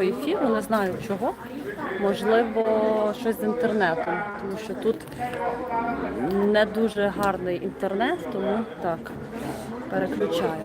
ефіру, не знаю чого. Можливо, щось з інтернетом, тому що тут не дуже гарний інтернет, тому так, переключаю.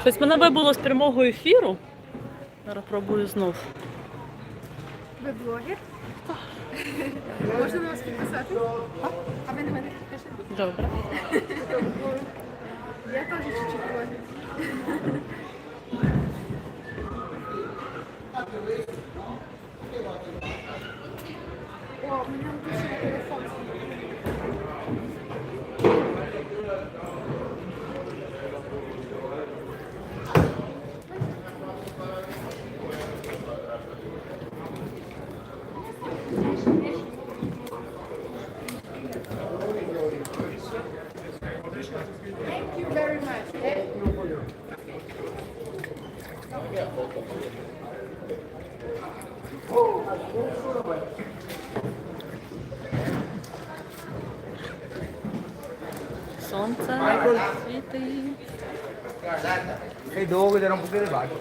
Щось мене вибуло з прямого ефіру. Зараз пробую знов. Ви блогер? Можна на вас підписати? А ви на мене підпишете? Добре. Я теж чуть-чуть блогер. О, мене включили Сонце світить. E dove era un pochino basso.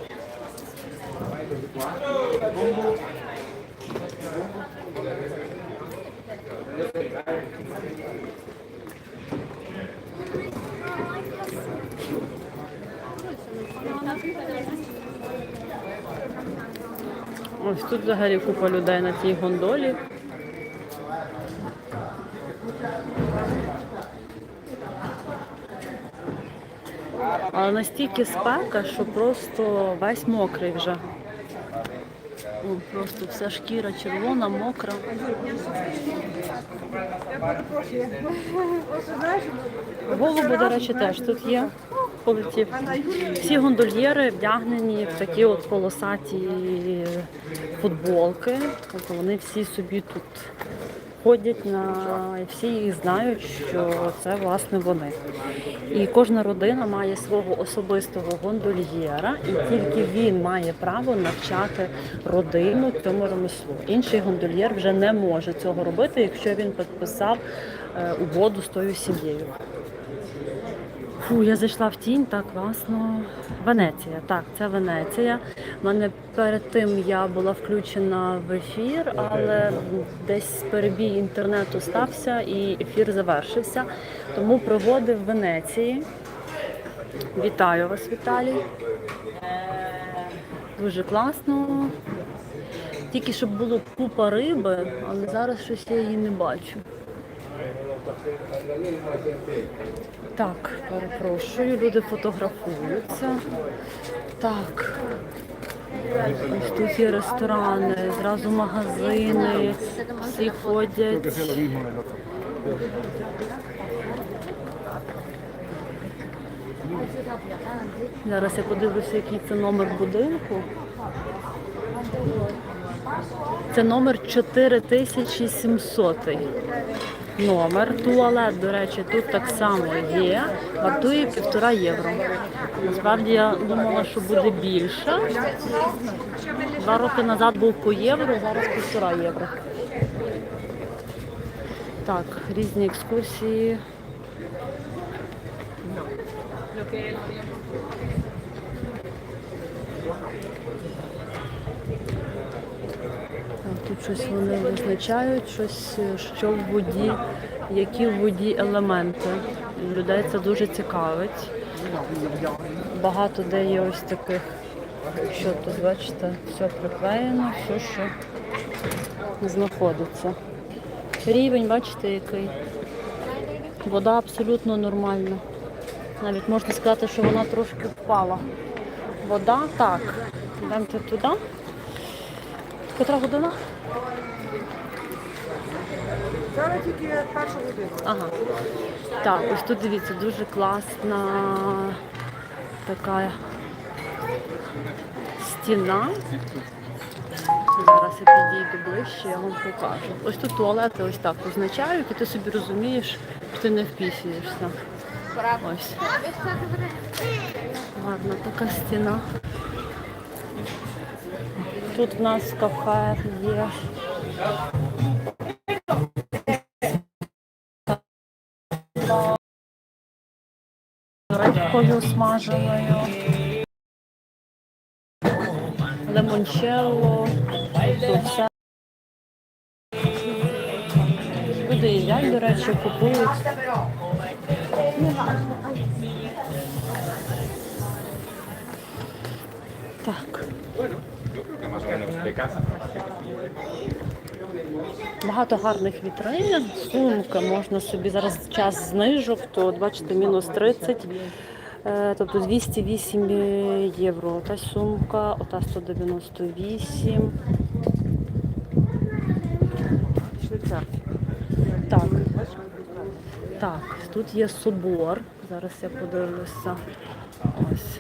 Ось тут взагалі купа людей на цій гондолі. Але настільки спека, що просто весь мокрий вже. О, просто вся шкіра червона, мокра. Голуби, до речі, теж тут є. Полетів. Всі гондольєри вдягнені в такі от полосаті футболки. Тобто вони всі собі тут ходять на всі їх знають, що це власне вони. І кожна родина має свого особистого гондольєра, і тільки він має право навчати родину цьому ремеслу. Інший гондольєр вже не може цього робити, якщо він підписав е, угоду з тою сім'єю. Фу, я зайшла в тінь, так класно. Венеція, так, це Венеція. У мене перед тим я була включена в ефір, але десь перебій інтернету стався і ефір завершився. Тому проводи в Венеції. Вітаю вас, Віталій. Дуже класно. Тільки щоб було купа риби, але зараз щось я її не бачу. Так, перепрошую, люди фотографуються. Так. Ось тут є ресторани, зразу магазини, всі ходять. Зараз я подивлюся, який це номер будинку. Це номер 4700. Номер. Туалет, до речі, тут так само є. Вартує півтора євро. Насправді я думала, що буде більше. Два роки назад був по євро, зараз півтора євро. Так, різні екскурсії. Тут щось вони визначають, щось, е, що в воді, які в воді елементи. Людей це дуже цікавить. Багато де є ось таких, що тут, бачите, все приклеєно, все, що знаходиться. Рівень, бачите, який. Вода абсолютно нормальна. Навіть можна сказати, що вона трошки впала. Вода так. Йдемо туди. Котра година? Зараз тільки перша година. Ага. Так, ось тут дивіться, дуже класна така стіна. Зараз я підійду ближче, я вам покажу. Ось тут туалети ось так позначають, і ти собі розумієш, що ти не впісюєшся. Ось. Гарна така стіна. Тут в нас кафе є. рибкою смаженою, лимончелло, тут. Люди до речі, купують. Так. Багато гарних вітрин, сумка, можна собі зараз час знижок, то бачите, мінус 30, е, тобто 208 євро. Та сумка, ота 198. Швейцар. Так. Так, тут є собор. Зараз я подивлюся. Ось.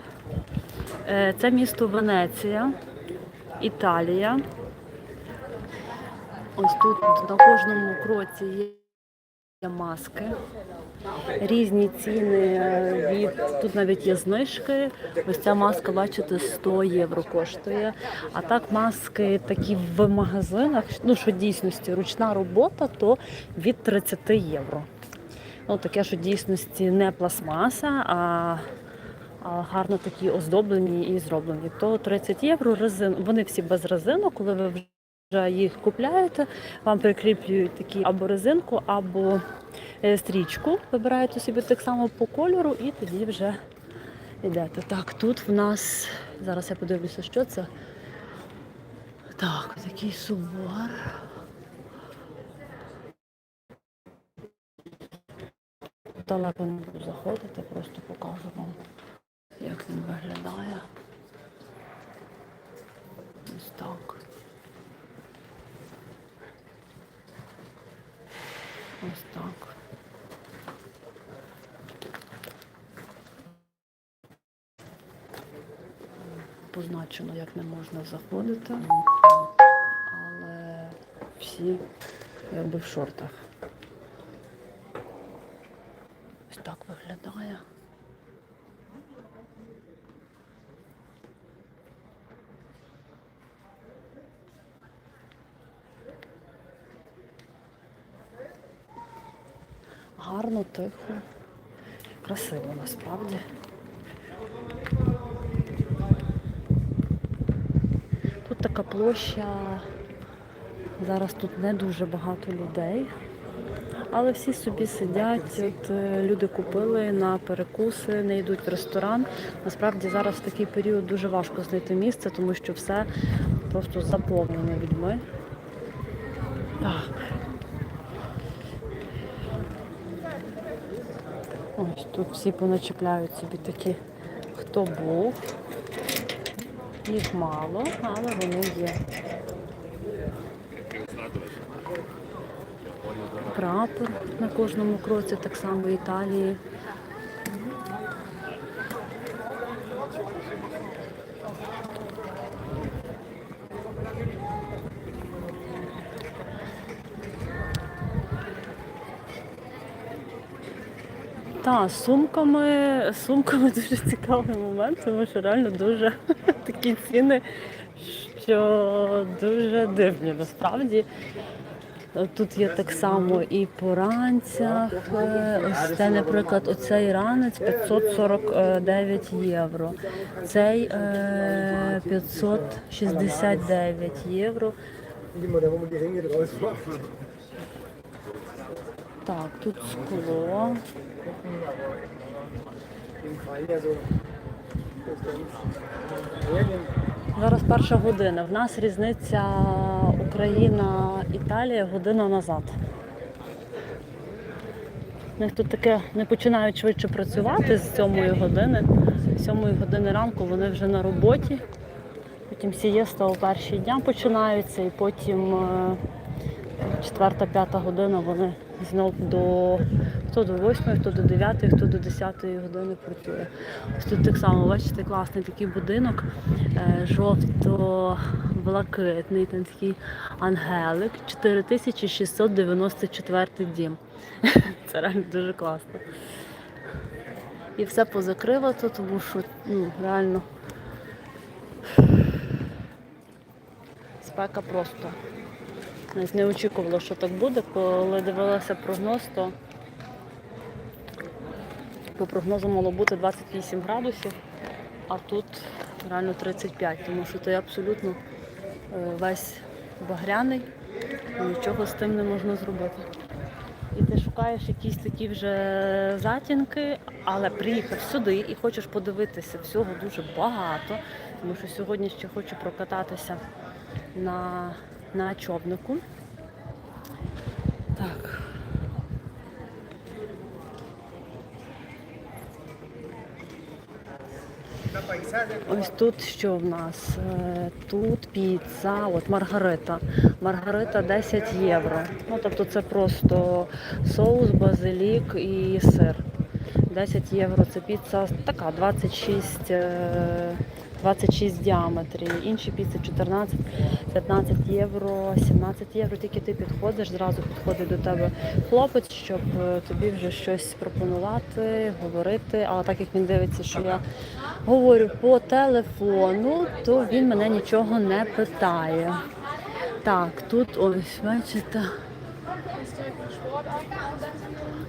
Е, Це місто Венеція, Італія. Ось тут на кожному кроці є маски. Різні ціни від тут навіть є знижки. Ось ця маска, бачите, 100 євро коштує. А так маски такі в магазинах, ну що дійсності ручна робота, то від 30 євро. Ну таке, що дійсності не пластмаса, а гарно такі оздоблені і зроблені. То 30 євро резин. Вони всі без резину, коли ви вже їх купляєте, вам прикріплюють такі або резинку, або е, стрічку. Вибираєте собі так само по кольору і тоді вже йдете. Так, тут в нас зараз я подивлюся, що це. Так, такий собор. Далеко не буду заходити, просто покажу вам, як він виглядає. Ось так. Ось так. Позначено, як не можна заходити, але всі якби в шортах. Ось так виглядає. Тихо, красиво насправді. Тут така площа. Зараз тут не дуже багато людей, але всі собі сидять. От е, люди купили на перекуси, не йдуть в ресторан. Насправді зараз в такий період дуже важко знайти місце, тому що все просто заповнене людьми. Так. Ось тут всі поначепляють собі такі, хто був. Їх мало, але вони є. Прапор на кожному кроці, так само в Італії. Та, сумками, сумками дуже цікавий момент, тому що реально дуже такі ціни, що дуже дивні насправді. Тут є так само і по ранцях. е, Ось це, наприклад, оцей ранець 549 євро. Цей е, 569 євро. Так, тут скло. Зараз перша година. В нас різниця Україна-Італія година назад. У них тут таке не починають швидше працювати з 7 години. З 7 години ранку вони вже на роботі. Потім сієста о першій дня починаються, і потім е, четверта-п'ята година вони знов до хто до 8, хто до 9, хто до 10 години працює. Ось тут так само, бачите, класний такий будинок, е, жовто-блакитний, там такий ангелик, 4694 дім. Це реально дуже класно. І все позакривато, тому що ну, реально спека просто. Не очікувала, що так буде. Коли дивилася прогноз, то по прогнозу мало бути 28 градусів, а тут реально 35, тому що той абсолютно е, весь багряний нічого з тим не можна зробити. І ти шукаєш якісь такі вже затінки, але приїхав сюди і хочеш подивитися всього дуже багато, тому що сьогодні ще хочу прокататися на, на човнику. Так. Ось тут що в нас? Е, Тут піца, от Маргарита. Маргарита 10 євро. Ну, тобто це просто соус, базилік і сир. 10 євро це піца така 26, е, 26 в діаметрі. Інші піци 14, 15 євро, 17 євро. Тільки ти підходиш, зразу підходить до тебе хлопець, щоб е, тобі вже щось пропонувати, говорити. Але так як він дивиться, що я говорю по телефону, то він мене нічого не питає. Так, тут ось, бачите.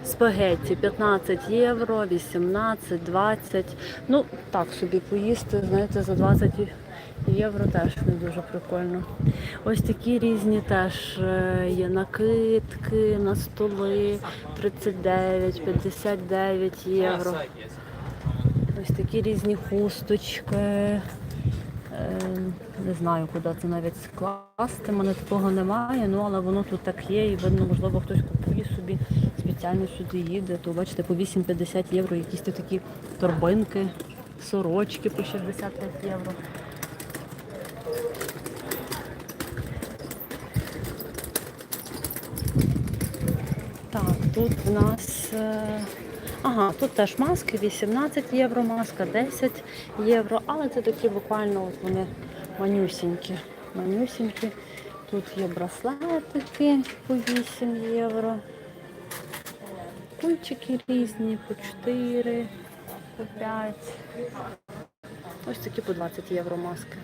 Спагетті 15 євро, 18, 20. Ну, так собі поїсти, знаєте, за 20 євро теж не дуже прикольно. Ось такі різні теж е, є накидки на столи 39, 59 євро. Ось такі різні хусточки. Е, Не знаю, куди це навіть скласти. У мене такого немає, ну але воно тут так є, і видно, можливо, хтось купує собі, спеціально сюди їде. То бачите, по 8-50 євро якісь тут такі торбинки, сорочки по 65 євро. Так, тут в нас. Ага, тут теж маски 18 євро, маска 10 євро, але це такі буквально от вони манюсінькі. манюсінькі. Тут є браслетики по 8 євро. Кульчики різні по 4, по 5. Ось такі по 20 євро маски.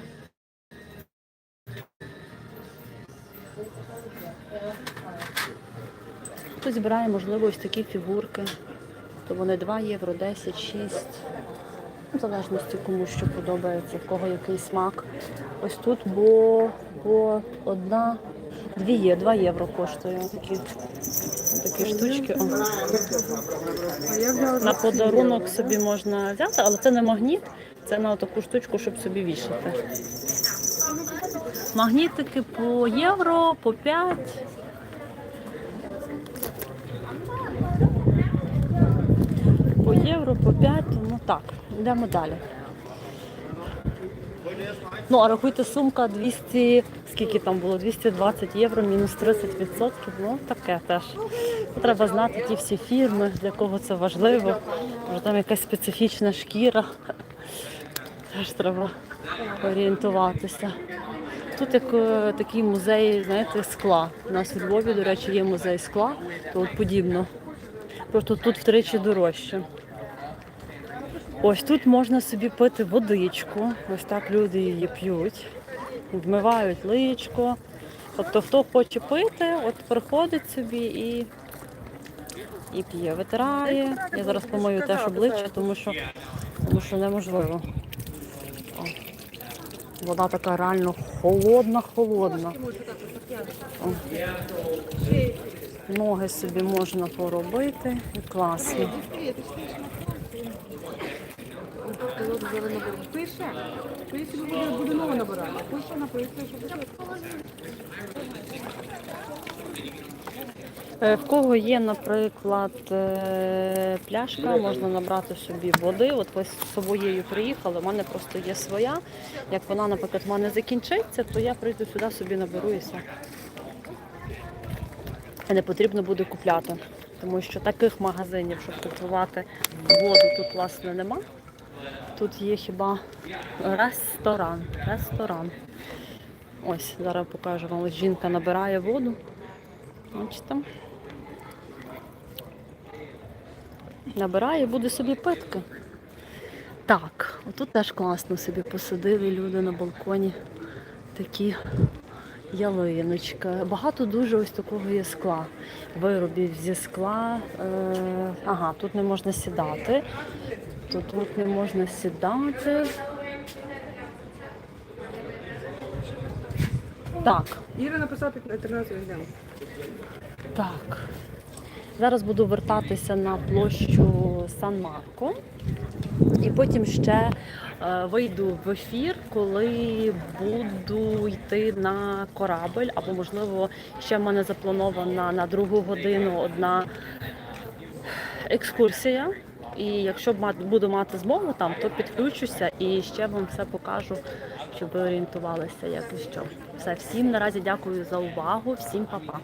Хтось збирає, можливо, ось такі фігурки. То вони 2 євро, 10, 6. Ну, В залежності кому що подобається, в кого який смак. Ось тут, бо, бо одна, дві є, 2 євро коштує. Такі, такі штучки. О. На подарунок собі можна взяти, але це не магніт, це на таку штучку, щоб собі вішати. Магнітики по євро, по 5. Євро, по 5, ну так, йдемо далі. Ну, а рахуйте, сумка 200, скільки там було, 220 євро, мінус 30%, ну таке теж. Треба знати ті всі фірми, для кого це важливо. Може там якась специфічна шкіра. Теж треба орієнтуватися. Тут як е, такий музей, знаєте, скла. У нас у Львові, до речі, є музей скла, то от подібно. Просто тут втричі дорожче. Ось тут можна собі пити водичку. Ось так люди її п'ють, вмивають личко. Тобто, хто хоче пити, от приходить собі і, і п'є, витирає. Я зараз помию теж обличчя, тому що, тому що неможливо. О. Вода така реально холодна, холодна. О. Ноги собі можна поробити і класно. Пише, що якщо буде, буде нове набирати. Пише. Е, В кого є, наприклад, е, пляшка, можна набрати собі води. От ви з собою приїхали, у мене просто є своя. Як вона, наприклад, в мене закінчиться, то я прийду сюди, собі наберу і все. Не потрібно буде купляти, тому що таких магазинів, щоб купувати воду, тут власне нема. Тут є хіба ресторан. Ресторан. Ось, зараз покажу вам. Ось жінка набирає воду. Бачите? Набирає, буде собі питки. Так, отут теж класно собі посадили люди на балконі. Такі ялиночки. Багато дуже ось такого є скла. Виробів зі скла. Е, ага, тут не можна сідати. Тут, тут не можна сідати. Так, Іра написати 13 годин. Так. Зараз буду вертатися на площу Сан-Марко. І потім ще е, вийду в ефір, коли буду йти на корабль, або, можливо, ще в мене запланована на другу годину одна екскурсія. І якщо буду мати змогу там, то підключуся і ще вам все покажу, щоб ви орієнтувалися, як і що. Все, всім наразі дякую за увагу, всім па-па.